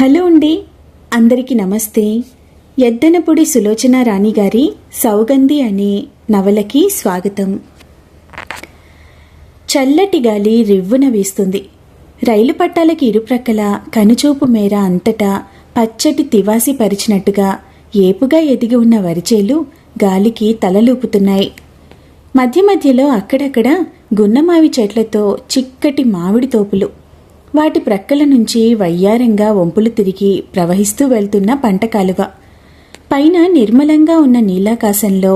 Hello అండి. అందరికీ నమస్తే. ఎద్దనపొడి సులోచన రాణి గారి సౌగంధి అనే నవలకి స్వాగతం. చల్లటి గాలి రివ్వున వీస్తుంది. రైలు పట్టాలకి ఇరుప్రక్కల కనుచూపు మేర అంతటా పచ్చటి తివాసి పరిచినట్టుగా ఏపుగా ఎదిగి ఉన్న వరిచేలు గాలికి తలలూపుతున్నాయి. మధ్య మధ్యలో అక్కడక్కడ గున్నమావి చెట్లతో చిక్కటి మామిడి తోపులు వాటి ప్రక్కల నుంచి వయ్యారంగా వంపులు తిరిగి ప్రవహిస్తూ వెళ్తున్న పంట కాలువ. పైన నిర్మలంగా ఉన్న నీలాకాశంలో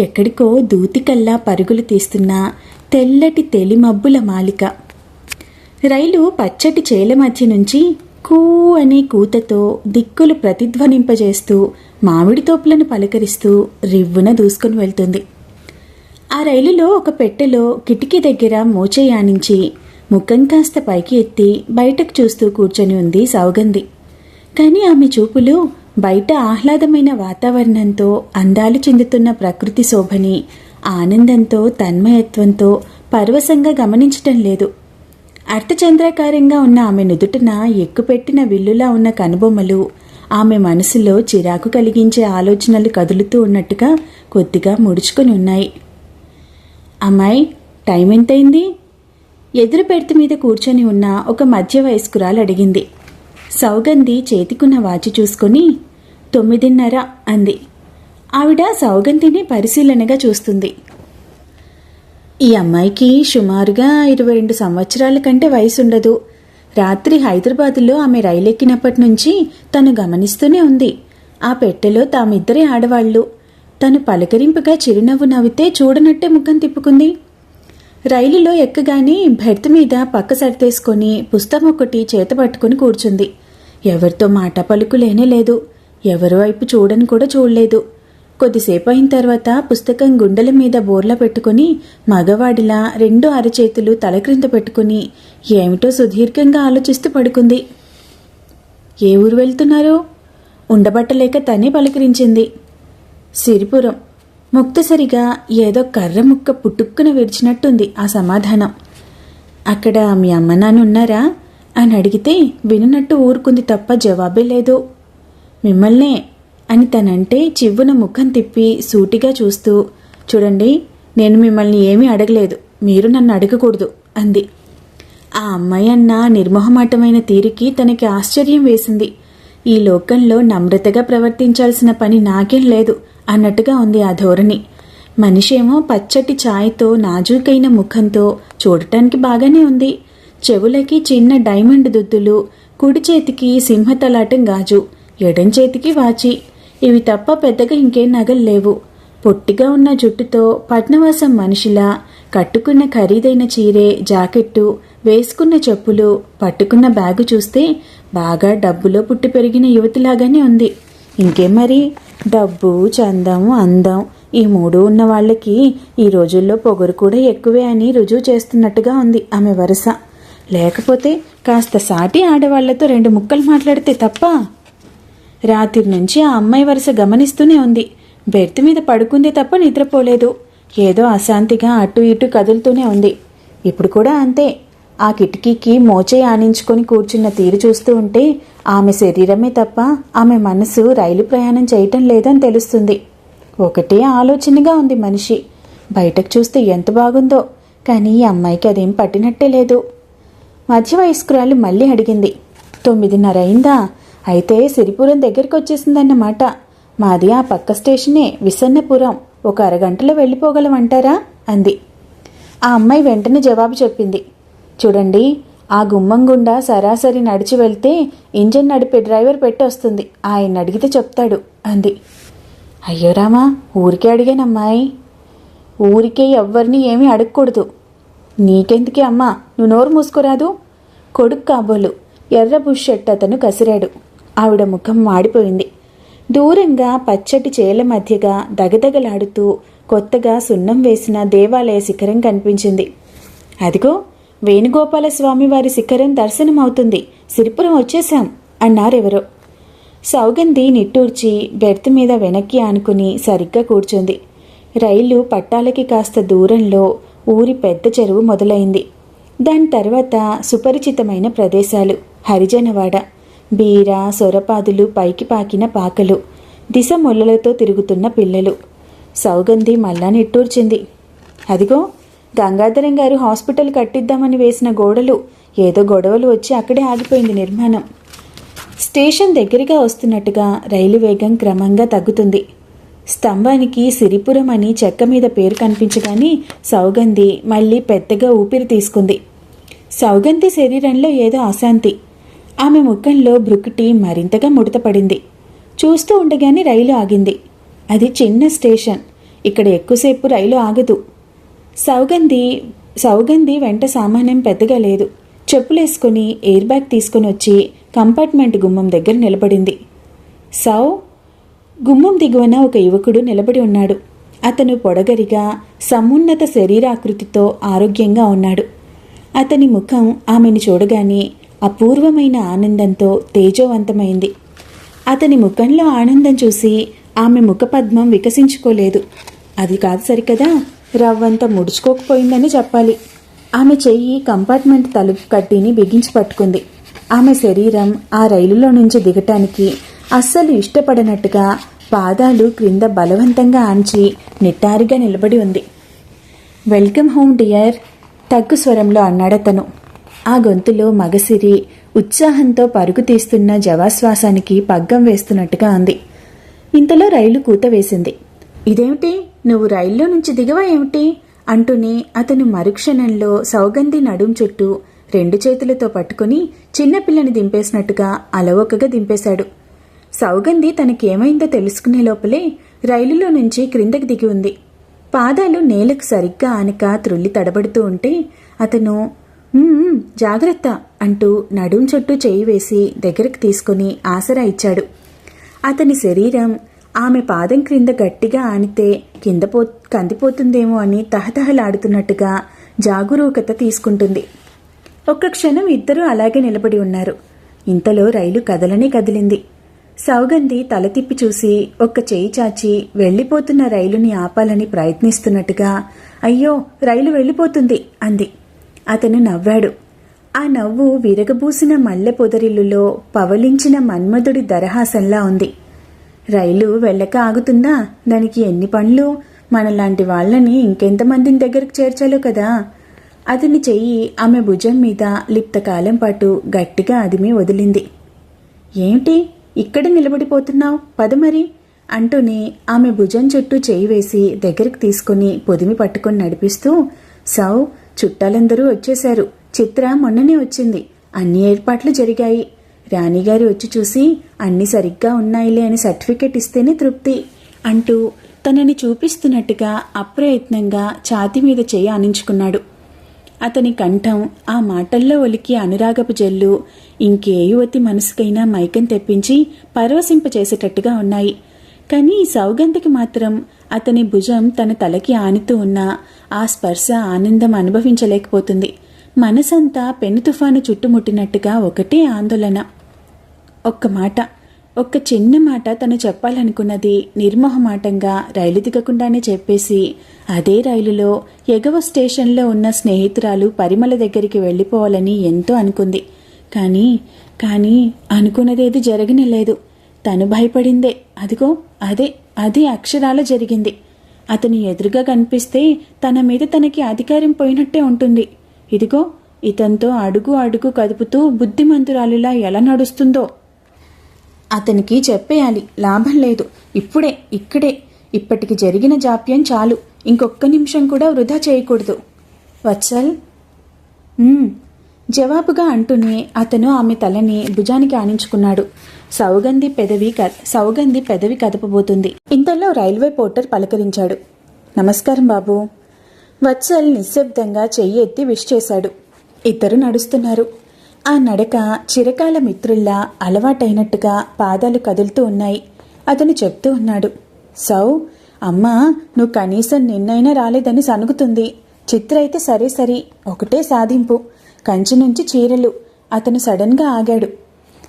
ఎక్కడికో దూతికల్లా పరుగులు తీస్తున్న తెల్లటి తెలిమబ్బుల మాలిక. రైలు పచ్చటి చేల మధ్య నుంచి కూ అనే కూతతో దిక్కులు ప్రతిధ్వనింపజేస్తూ మామిడి తోపులను పలకరిస్తూ రివ్వున దూసుకుని వెళ్తుంది. ఆ రైలులో ఒక పెట్టెలో కిటికీ దగ్గర మోచేయానించి ముఖం కాస్త పైకి ఎత్తి బయటకు చూస్తూ కూర్చొని ఉంది సౌగంధి. కానీ ఆమె చూపులు బయట ఆహ్లాదమైన వాతావరణంతో అందాలు చెందుతున్న ప్రకృతి శోభని ఆనందంతో తన్మయత్వంతో పరవశంగా గమనించటం లేదు. అర్థచంద్రాకారంగా ఉన్న ఆమె నుదుటన ఎక్కుపెట్టిన విల్లులా ఉన్న కనుబొమ్మలు ఆమె మనసులో చిరాకు కలిగించే ఆలోచనలు కదులుతూ ఉన్నట్టుగా కొద్దిగా ముడుచుకొని ఉన్నాయి. అమ్మాయి టైం ఎంతైంది ఎదురు పెడత మీద కూర్చొని ఉన్న ఒక మధ్య వయస్కురాలు అడిగింది. సౌగంధి చేతికున్న వాచి చూసుకొని తొమ్మిదిన్నర అంది. ఆవిడ సౌగంధిని పరిశీలనగా చూస్తుంది. ఈ అమ్మాయికి సుమారుగా ఇరవై రెండు సంవత్సరాల కంటే వయసుండదు. రాత్రి హైదరాబాదులో ఆమె రైలెక్కినప్పటి నుంచి తను గమనిస్తూనే ఉంది. ఆ పెట్టెలో తామిద్దరే ఆడవాళ్ళు. తను పలకరింపుగా చిరునవ్వు నవ్వితే చూడనట్టే ముఖం తిప్పుకుంది. రైలులో ఎక్కగానే బెర్త్ మీద పక్క సరితేసుకొని పుస్తకం ఒకటి చేత పట్టుకుని కూర్చుంది. ఎవరితో మాట పలుకు లేనే లేదు. ఎవరి వైపు చూడని కూడా చూడలేదు. కొద్దిసేపు అయిన తర్వాత పుస్తకం గుండెల మీద బోర్లా పెట్టుకుని మగవాడిలా రెండు అరచేతులు తల క్రింద పెట్టుకుని ఏమిటో సుదీర్ఘంగా ఆలోచిస్తూ పడుకుంది. ఏ ఊరు వెళ్తున్నారు? ఉండబట్టలేక తనే పలకరించింది. సిరిపురం. ముక్తసరిగా ఏదో కర్ర ముక్క పుట్టుక్కున విడిచినట్టుంది ఆ సమాధానం. అక్కడ మీ అమ్మ నాన్న ఉన్నారా? అని అడిగితే వినున్నట్టు ఊరుకుంది తప్ప జవాబే లేదు. మిమ్మల్నే అని తనంటే చివ్వున ముఖం తిప్పి సూటిగా చూస్తూ చూడండి నేను మిమ్మల్ని ఏమీ అడగలేదు మీరు నన్ను అడగకూడదు అంది. ఆ అమ్మాయి అన్న నిర్మోహమాటమైన తీరికి తనకి ఆశ్చర్యం వేసింది. ఈ లోకంలో నమ్రతగా ప్రవర్తించాల్సిన పని నాకేం లేదు అన్నట్టుగా ఉంది ఆ ధోరణి. మనిషేమో పచ్చటి ఛాయ్తో నాజూకైన ముఖంతో చూడటానికి బాగానే ఉంది. చెవులకి చిన్న డైమండ్ దుద్దులు కుడి చేతికి సింహతలాటం గాజు ఎడం చేతికి వాచి. ఇవి తప్ప పెద్దగా ఇంకేం నగలు లేవు. పొట్టిగా ఉన్న జుట్టుతో పట్నవాసం మనిషిలా కట్టుకున్న ఖరీదైన చీరే జాకెట్టు వేసుకున్న చెప్పులు పట్టుకున్న బ్యాగు చూస్తే బాగా డబ్బులో పుట్టి పెరిగిన యువతిలాగానే ఉంది. ఇంకేం మరి? డబ్బు చందం అందం ఈ మూడు ఉన్న వాళ్ళకి ఈ రోజుల్లో పొగరు కూడా ఎక్కువే అని రుజువు చేస్తున్నట్టుగా ఉంది ఆమె వరుస. లేకపోతే కాస్త సాటి ఆడవాళ్ళతో రెండు ముక్కలు మాట్లాడితే తప్ప? రాత్రి నుంచి ఆ అమ్మాయి వరుస గమనిస్తూనే ఉంది. బెర్త్ మీద పడుకుందే తప్ప నిద్రపోలేదు. ఏదో అశాంతిగా అటు ఇటు కదులుతూనే ఉంది. ఇప్పుడు కూడా అంతే. ఆ కిటికీకి మోచే ఆనించుకొని కూర్చున్న తీరు చూస్తూ ఉంటే ఆమె శరీరమే తప్ప ఆమె మనసు రైలు ప్రయాణం చేయటం లేదని తెలుస్తుంది. ఒకటే ఆలోచనగా ఉంది మనిషి. బయటకు చూస్తే ఎంత బాగుందో కానీ ఈ అమ్మాయికి అదేం పట్టినట్టే లేదు. మధ్య వయస్కురాలు మళ్ళీ అడిగింది. తొమ్మిదిన్నర అయిందా? అయితే సిరిపురం దగ్గరికి వచ్చేసిందన్నమాట. మాది ఆ పక్క స్టేషనే విసన్నపురం. ఒక అరగంటలో వెళ్ళిపోగలమంటారా? అంది. ఆ అమ్మాయి వెంటనే జవాబు చెప్పింది. చూడండి ఆ గుమ్మం గుండా సరాసరి నడిచి వెళ్తే ఇంజన్ నడిపే డ్రైవర్ పెట్టొస్తుంది ఆయన అడిగితే చెప్తాడు అంది. అయ్యో రామా ఊరికే అడిగానమ్మాయి. ఊరికే ఎవ్వరిని ఏమీ అడగకూడదు. నీకెందుకే అమ్మా నువ్వు నోరు మూసుకోరాదు? కొడుకు కాబోలు ఎర్ర బుషెట్ అతను కసిరాడు. ఆవిడ ముఖం మాడిపోయింది. దూరంగా పచ్చటి చేల మధ్యగా దగదగలాడుతూ కొత్తగా సున్నం వేసిన దేవాలయ శిఖరం కనిపించింది. అదిగో వేణుగోపాల స్వామి వారి శిఖరం దర్శనమవుతుంది. సిరిపురం వచ్చేశాం అన్నారెవరో. సౌగంధి నిట్టూర్చి బెర్త్ మీద వెనక్కి ఆనుకుని సరిగ్గా కూర్చుంది. రైలు పట్టాలకి కాస్త దూరంలో ఊరి పెద్ద చెరువు మొదలైంది. దాని తర్వాత సుపరిచితమైన ప్రదేశాలు. హరిజనవాడ బీర సొరపాదులు పైకి పాకిన పాకలు దిశ మొల్లలతో తిరుగుతున్న పిల్లలు. సౌగంధి మళ్ళా నిట్టూర్చింది. అదిగో గంగాధరం గారు హాస్పిటల్ కట్టిద్దామని వేసిన గోడలు ఏదో గొడవలు వచ్చి అక్కడే ఆగిపోయింది నిర్మాణం. స్టేషన్ దగ్గరగా వస్తున్నట్టుగా రైలు వేగం క్రమంగా తగ్గుతుంది. స్తంభానికి సిరిపురం అని చెక్క మీద పేరు కనిపించగానే సౌగంధి మళ్ళీ పెద్దగా ఊపిరి తీసుకుంది. సౌగంధి శరీరంలో ఏదో అశాంతి. ఆమె ముఖంలో బ్రుకుటి మరింతగా ముడతపడింది. చూస్తూ ఉండగానే రైలు ఆగింది. అది చిన్న స్టేషన్. ఇక్కడ ఎక్కువసేపు రైలు ఆగదు. సౌగంధి సౌగంధి వెంట సామాన్యం పెద్దగా లేదు. చెప్పులేసుకుని ఎయిర్ బ్యాగ్ తీసుకుని వచ్చి కంపార్ట్మెంట్ గుమ్మం దగ్గర నిలబడింది. సౌ గుమ్మం దిగువన ఒక యువకుడు నిలబడి ఉన్నాడు. అతను పొడగరిగా సమున్నత శరీరాకృతితో ఆరోగ్యంగా ఉన్నాడు. అతని ముఖం ఆమెను చూడగానే అపూర్వమైన ఆనందంతో తేజోవంతమైంది. అతని ముఖంలో ఆనందం చూసి ఆమె ముఖపద్మం వికసించుకోలేదు. అది కాదు సరికదా? రవ్వంత ముడుచుకోకపోయిందని చెప్పాలి. ఆమె చెయ్యి కంపార్ట్మెంట్ తలుపు కట్టిని బిగించి పట్టుకుంది. ఆమె శరీరం ఆ రైలులో నుంచి దిగటానికి అస్సలు ఇష్టపడనట్టుగా పాదాలు క్రింద బలవంతంగా ఆంచి నిట్టారిగా నిలబడి ఉంది. వెల్కమ్ హోమ్ డియర్ తగ్గు స్వరంలో అన్నాడతను ఆ గొంతులో మగసిరి ఉత్సాహంతో పరుగు తీస్తున్న జవాశ్వాసానికి పగ్గం వేస్తున్నట్టుగా అంది ఇంతలో రైలు కూత వేసింది. ఇదేమిటి? నువ్వు రైల్లో నుంచి దిగవా ఏమిటి? అంటూనే అతను మరుక్షణంలో సౌగంధి నడుం చుట్టూ రెండు చేతులతో పట్టుకుని చిన్నపిల్లని దింపేసినట్టుగా అలవోకగా దింపేశాడు. సౌగంధి తనకేమైందో తెలుసుకునే లోపలే రైలులో నుంచి క్రిందకి దిగి ఉంది. పాదాలు నేలకు సరిగ్గా ఆనక త్రుల్లి తడబడుతూ ఉంటే అతను జాగ్రత్త అంటూ నడుం చుట్టూ చేయి వేసి దగ్గరకు తీసుకుని ఆసరా ఇచ్చాడు. అతని శరీరం ఆమె పాదం క్రింద గట్టిగా ఆనితే కింద పో కందిపోతుందేమో అని తహతహలాడుతున్నట్టుగా జాగరూకత తీసుకుంటుంది. ఒక్క క్షణం ఇద్దరూ అలాగే నిలబడి ఉన్నారు. ఇంతలో రైలు కదలనే కదిలింది. సౌగంధి తల తిప్పి చూసి ఒక్క చేయి చాచి వెళ్ళిపోతున్న రైలుని ఆపాలని ప్రయత్నిస్తున్నట్టుగా అయ్యో రైలు వెళ్ళిపోతుంది అంది. అతను నవ్వాడు. ఆ నవ్వు విరగబూసిన మల్లె పొదరిల్లులో పవలించిన మన్మధుడి దరహాసంలా ఉంది. రైలు వెళ్ళక ఆగుతుందా? దానికి ఎన్ని పనులు మనలాంటి వాళ్ళని ఇంకెంతమందిని దగ్గరకు చేర్చాలో కదా. అతని చెయ్యి ఆమె భుజం మీద లిప్తకాలం పాటు గట్టిగా అదిమి వదిలింది. ఏమిటి? ఇక్కడ నిలబడిపోతున్నావు. పద మరి అంటూనే ఆమె భుజం చుట్టూ చేయి వేసి దగ్గరికి తీసుకుని పొదిమి పట్టుకొని నడిపిస్తూ సౌ చుట్టాలందరూ వచ్చేశారు. చిత్ర మొన్ననే వచ్చింది. అన్ని ఏర్పాట్లు జరిగాయి. రాణిగారు వచ్చి చూసి అన్నీ సరిగ్గా ఉన్నాయిలే అని సర్టిఫికెట్ ఇస్తేనే తృప్తి అంటూ తనని చూపిస్తున్నట్టుగా అప్రయత్నంగా ఛాతి మీద చేయి ఆనించుకున్నాడు. అతని కంఠం ఆ మాటల్లో ఒలికి అనురాగపు జల్లు ఇంకే యువతి మనసుకైనా మైకం తెప్పించి పరవశింపచేసేటట్టుగా ఉన్నాయి. కానీ ఈ సౌగంధికి మాత్రం అతని భుజం తన తలకి ఆనితూ ఉన్న ఆ స్పర్శ ఆనందం అనుభవించలేకపోతుంది. మనసంతా పెను తుఫాను చుట్టుముట్టినట్టుగా ఒకటే ఆందోళన. ఒక్క మాట. ఒక్క చిన్న మాట తను చెప్పాలనుకున్నది నిర్మోహమాటంగా రైలు దిగకుండానే చెప్పేసి అదే రైలులో ఎగవ స్టేషన్లో ఉన్న స్నేహితురాలు పరిమళ దగ్గరికి వెళ్ళిపోవాలని ఎంతో అనుకుంది. కానీ కానీ అనుకున్నదేది జరగనేలేదు. తను భయపడిందే. అదిగో అదే అది అక్షరాల జరిగింది. అతని ఎదురుగా కనిపిస్తే తన మీద తనకి అధికారం పోయినట్టే ఉంటుంది. ఇదిగో ఇతంతో అడుగు అడుగు కదుపుతూ బుద్ధిమంతురాలులా ఎలా నడుస్తుందో. అతనికి చెప్పేయాలి లాభం లేదు. ఇప్పుడే ఇక్కడే. ఇప్పటికి జరిగిన జాప్యం చాలు. ఇంకొక్క నిమిషం కూడా వృధా చేయకూడదు. వత్సల్? జవాబుగా అంటూనే అతను ఆమె తలని భుజానికి ఆనించుకున్నాడు. సౌగంధి పెదవి క సౌగంధి పెదవి కదపబోతుంది. ఇంతలో రైల్వే పోర్టర్ పలకరించాడు. నమస్కారం బాబు. వత్సల్ నిశ్శబ్దంగా చెయ్యి ఎత్తి విష్ చేశాడు. ఇద్దరు నడుస్తున్నారు. ఆ నడక చిరకాల మిత్రుల్లా అలవాటైనట్టుగా పాదాలు కదులుతూ ఉన్నాయి. అతను చెప్తూ ఉన్నాడు. సౌ అమ్మా నువ్వు కనీసం నిన్నైనా రాలేదని సనుగుతుంది చిత్ర అయితే సరే సరి ఒకటే సాధింపు. కంచి నుంచి చీరలు. అతను సడన్గా ఆగాడు.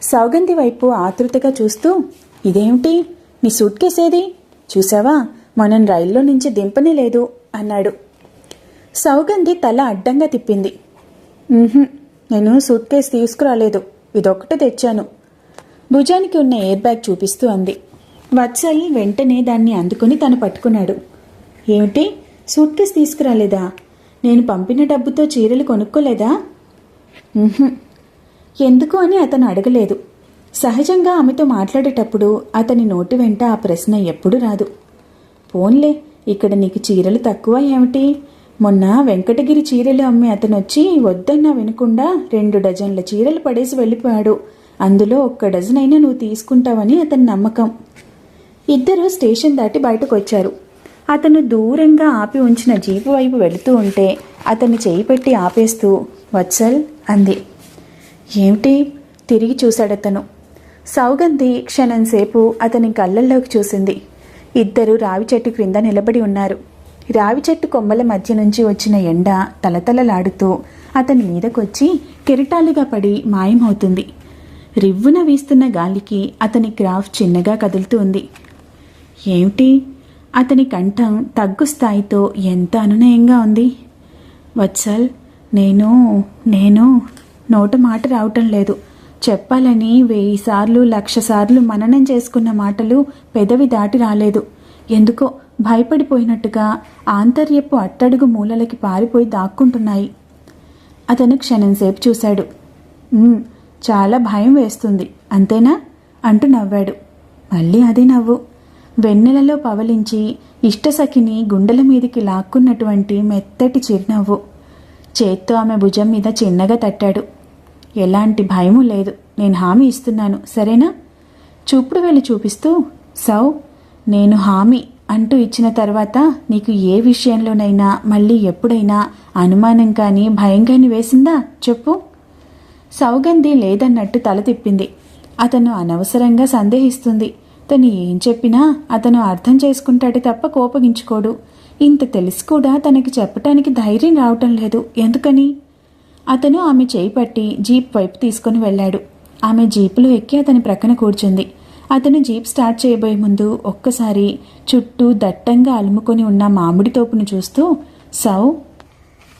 సౌగంధి వైపు ఆతృతగా చూస్తూ ఇదేమిటి? నీ సూట్ కేసేది చూసావా? మనం రైల్లో నుంచి దింపనే లేదు అన్నాడు. సౌగంధి తల అడ్డంగా తిప్పింది. నేను సూట్ కేసు తీసుకురాలేదు. ఇదొక్కటే తెచ్చాను. భుజానికి ఉన్న ఎయిర్ బ్యాగ్ చూపిస్తూ అంది. వత్సల్ వెంటనే దాన్ని అందుకుని తను పట్టుకున్నాడు. ఏమిటి? సూట్ కేసు తీసుకురాలేదా? నేను పంపిన డబ్బుతో చీరలు కొనుక్కోలేదా? ఎందుకు అని అతను అడగలేదు. సహజంగా ఆమెతో మాట్లాడేటప్పుడు అతని నోటి వెంట ఆ ప్రశ్న ఎప్పుడు రాదు. పోన్లే ఇక్కడ నీకు చీరలు తక్కువ ఏమిటి? మొన్న వెంకటగిరి చీరలు అమ్మి అతను వచ్చి వద్దన్నా వినకుండా రెండు డజన్ల చీరలు పడేసి వెళ్ళిపోయాడు. అందులో ఒక్క డజన్ అయినా నువ్వు తీసుకుంటావని అతని నమ్మకం. ఇద్దరు స్టేషన్ దాటి బయటకు వచ్చారు అతను దూరంగా ఆపి ఉంచిన జీపు వైపు వెళుతూ ఉంటే అతన్ని చేయి పెట్టి ఆపేస్తూ వత్సల్ అంది. ఏమిటి? తిరిగి చూశాడతను. సౌగంధి క్షణంసేపు అతని కళ్ళల్లోకి చూసింది. ఇద్దరు రావి చెట్టు క్రింద నిలబడి ఉన్నారు. రావి చెట్టు కొమ్మల మధ్య నుంచి వచ్చిన ఎండ తలతలలాడుతూ అతని మీదకొచ్చి కెరటాలుగా పడి మాయమవుతుంది. రివ్వున వీస్తున్న గాలికి అతని క్రాఫ్ చిన్నగా కదులుతూ ఉంది. ఏమిటి? అతని కంఠం తగ్గు స్థాయితో ఎంత అనునయంగా ఉంది? వత్సల్ నేను నేను నోట మాట రావటం లేదు. చెప్పాలని వెయ్యి సార్లు లక్ష సార్లు మననం చేసుకున్న మాటలు పెదవి దాటి రాలేదు. ఎందుకో భయపడిపోయినట్టుగా ఆంతర్యపు అట్టడుగు మూలలకి పారిపోయి దాక్కుంటున్నాయి. అతను క్షణంసేపు చూశాడు. చాలా భయం వేస్తుంది అంతేనా? అంటూ నవ్వాడు. మళ్ళీ అదే నవ్వు. వెన్నెలలో పవలించి ఇష్టసఖిని గుండెల మీదకి లాక్కున్నటువంటి మెత్తటి చిరునవ్వు. చేత్తో ఆమె భుజం మీద చిన్నగా తట్టాడు. ఎలాంటి భయము లేదు నేను హామీ ఇస్తున్నాను సరేనా? చూపుడు వెళ్ళి చూపిస్తూ సౌ నేను హామీ. అంటూ ఇచ్చిన తర్వాత నీకు ఏ విషయంలోనైనా మళ్ళీ ఎప్పుడైనా అనుమానం కానీ భయం కానీ వేసిందా? చెప్పు. సౌగంధి లేదన్నట్టు తల తిప్పింది. అతను అనవసరంగా సందేహిస్తుంది. తను ఏం చెప్పినా అతను అర్థం చేసుకుంటాడే తప్ప కోపగించుకోడు. ఇంత తెలిసి కూడా తనకి చెప్పటానికి ధైర్యం రావటం లేదు. ఎందుకని? అతను ఆమె చేయి పట్టి జీప్ వైపు తీసుకుని వెళ్ళాడు. ఆమె జీపులో ఎక్కి అతని ప్రక్కన కూర్చుంది. అతను జీప్ స్టార్ట్ చేయబోయే ముందు ఒక్కసారి చుట్టూ దట్టంగా అలుముకొని ఉన్న మామిడి తోపును చూస్తూ సౌ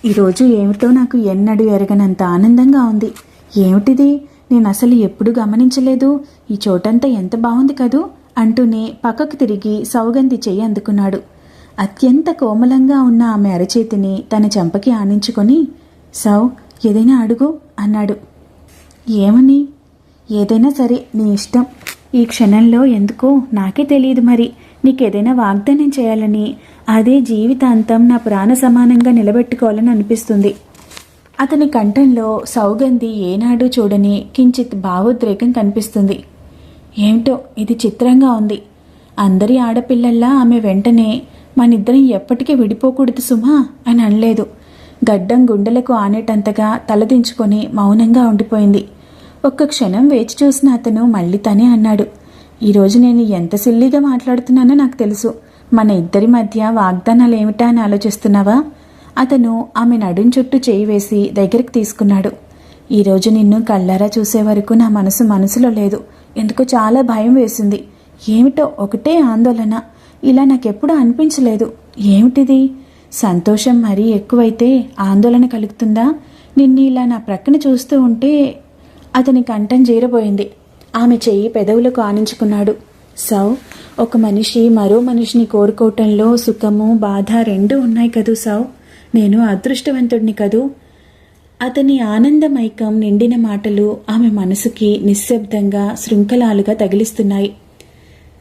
ఈరోజు ఏమిటో నాకు ఎన్నడూ ఎరగనంత ఆనందంగా ఉంది. ఏమిటిది? నేను అసలు ఎప్పుడు గమనించలేదు. ఈ చోటంతా ఎంత బాగుంది కదూ? అంటూనే పక్కకు తిరిగి సౌగంధి చెయ్యి అందుకున్నాడు. అత్యంత కోమలంగా ఉన్న ఆమె అరచేతిని తన చెంపకి ఆనించుకొని సౌ ఏదైనా అడుగు అన్నాడు. ఏమని? ఏదైనా సరే నీ ఇష్టం. ఈ క్షణంలో ఎందుకో నాకే తెలియదు మరి. నీకేదైనా వాగ్దానం చేయాలని అదే జీవితాంతం నా ప్రాణ సమానంగా నిలబెట్టుకోవాలని అనిపిస్తుంది. అతని కంఠంలో సౌగంధి ఏనాడు చూడని కించిత్ భావోద్రేకం కనిపిస్తుంది. ఏమిటో ఇది చిత్రంగా ఉంది. అందరి ఆడపిల్లల్లా ఆమె వెంటనే మనిద్దరం ఎప్పటికీ విడిపోకూడదు సుమా అని అనలేదు. గడ్డం గుండెలకు ఆనేటంతగా తలదించుకొని మౌనంగా ఉండిపోయింది. ఒక్క క్షణం వేచి చూసిన అతను మళ్ళీ తనే అన్నాడు. ఈరోజు నేను ఎంత సిల్లీగా మాట్లాడుతున్నానో నాకు తెలుసు. మన ఇద్దరి మధ్య వాగ్దానాలు ఏమిటా అని ఆలోచిస్తున్నావా? అతను ఆమె నడుం చుట్టూ చేయి వేసి దగ్గరికి తీసుకున్నాడు. ఈరోజు నిన్ను కళ్ళారా చూసే వరకు నా మనసు మనసులో లేదు. ఎందుకో చాలా భయం వేసింది. ఏమిటో ఒకటే ఆందోళన. ఇలా నాకెప్పుడు అనిపించలేదు. ఏమిటిది? సంతోషం మరీ ఎక్కువైతే ఆందోళన కలుగుతుందా? నిన్ను ఇలా నా ప్రక్కన చూస్తూ ఉంటే అతని కంఠం జీరబోయింది. ఆమె చెయ్యి పెదవులకు ఆనించుకున్నాడు. సౌ ఒక మనిషి మరో మనిషిని కోరుకోవటంలో సుఖము బాధ రెండూ ఉన్నాయి కదూ సౌ నేను అదృష్టవంతుడిని కదూ? అతని ఆనందమైకం నిండిన మాటలు ఆమె మనసుకి నిశ్శబ్దంగా శృంఖలాలుగా తగిలిస్తున్నాయి.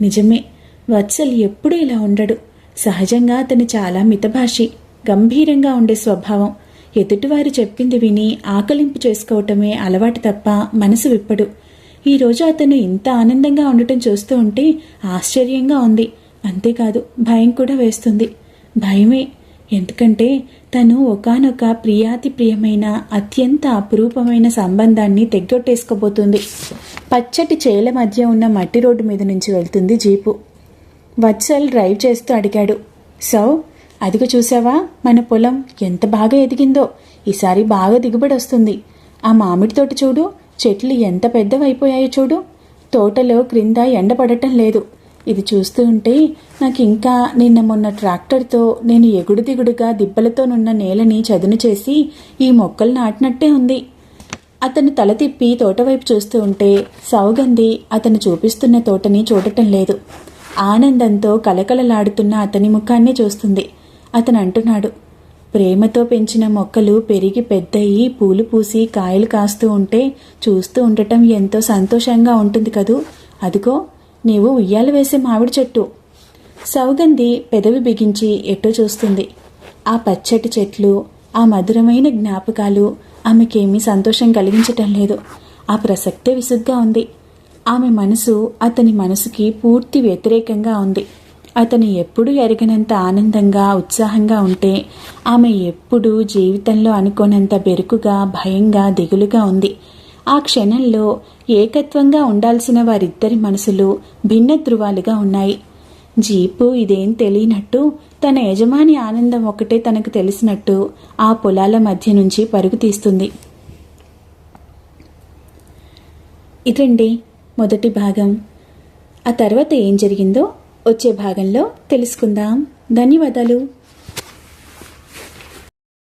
నిజమే వత్సల్ ఎప్పుడూ ఇలా ఉండడు. సహజంగా అతను చాలా మితభాషి గంభీరంగా ఉండే స్వభావం. ఎదుటివారు చెప్పింది విని ఆకలింపు చేసుకోవటమే అలవాటు తప్ప మనసు విప్పడు. ఈరోజు అతను ఇంత ఆనందంగా ఉండటం చూస్తూ ఉంటే ఆశ్చర్యంగా ఉంది. అంతేకాదు భయం కూడా వేస్తుంది. భయమే. ఎందుకంటే తను ఒకానొక ప్రియాతి ప్రియమైన అత్యంత అపురూపమైన సంబంధాన్ని తెగ్గొట్టేసుకోబోతుంది. పచ్చటి చేల మధ్య ఉన్న మట్టి రోడ్డు మీద నుంచి వెళ్తుంది జీపు. వత్సల్ డ్రైవ్ చేస్తూ అడిగాడు సౌ అదిగో చూసావా మన పొలం ఎంత బాగా ఎదిగిందో. ఈసారి బాగా దిగుబడి వస్తుంది. ఆ మామిడి తోట చూడు చెట్లు ఎంత పెద్దవైపోయాయో చూడు. తోటలో క్రింద ఎండ పడటం లేదు. ఇది చూస్తూ ఉంటే నాకు ఇంకా నిన్న మొన్న ట్రాక్టర్తో నేను ఎగుడు దిగుడుగా దిబ్బలతోనున్న నేలని చదును చేసి ఈ మొక్కలు నాటినట్టే ఉంది. అతను తల తిప్పి తోటవైపు చూస్తూ ఉంటే సౌగంధి అతను చూపిస్తున్న తోటని చూడటం లేదు. ఆనందంతో కలకలలాడుతున్న అతని ముఖాన్ని చూస్తుంది. అతను అంటున్నాడు ప్రేమతో పెంచిన మొక్కలు పెరిగి పెద్దయి పూలు పూసి కాయలు కాస్తూ ఉంటే చూస్తూ ఉండటం ఎంతో సంతోషంగా ఉంటుంది కదూ? అదిగో నీవు ఉయ్యాల వేసే మామిడి చెట్టు. సౌగంధి పెదవి బిగించి ఎటో చూస్తుంది. ఆ పచ్చటి చెట్లు ఆ మధురమైన జ్ఞాపకాలు ఆమెకేమీ సంతోషం కలిగించటం లేదు. ఆ ప్రసక్తే విసుగ్గా ఉంది. ఆమె మనసు అతని మనసుకి పూర్తి వ్యతిరేకంగా ఉంది. అతను ఎప్పుడు ఎరగనంత ఆనందంగా ఉత్సాహంగా ఉంటే ఆమె ఎప్పుడు జీవితంలో అనుకోనంత బెరుకుగా భయంగా దిగులుగా ఉంది. ఆ క్షణంలో ఏకత్వంగా ఉండాల్సిన వారిద్దరి మనసులు భిన్న ధృవాలుగా ఉన్నాయి. జీపు ఇదేం తెలియనట్టు తన యజమాని ఆనందం ఒకటే తనకు తెలిసినట్టు ఆ పొలాల మధ్య నుంచి పరుగు తీస్తుంది. ఇదండి మొదటి భాగం. ఆ తర్వాత ఏం జరిగిందో వచ్చే భాగంలో తెలుసుకుందాం. ధన్యవాదాలు.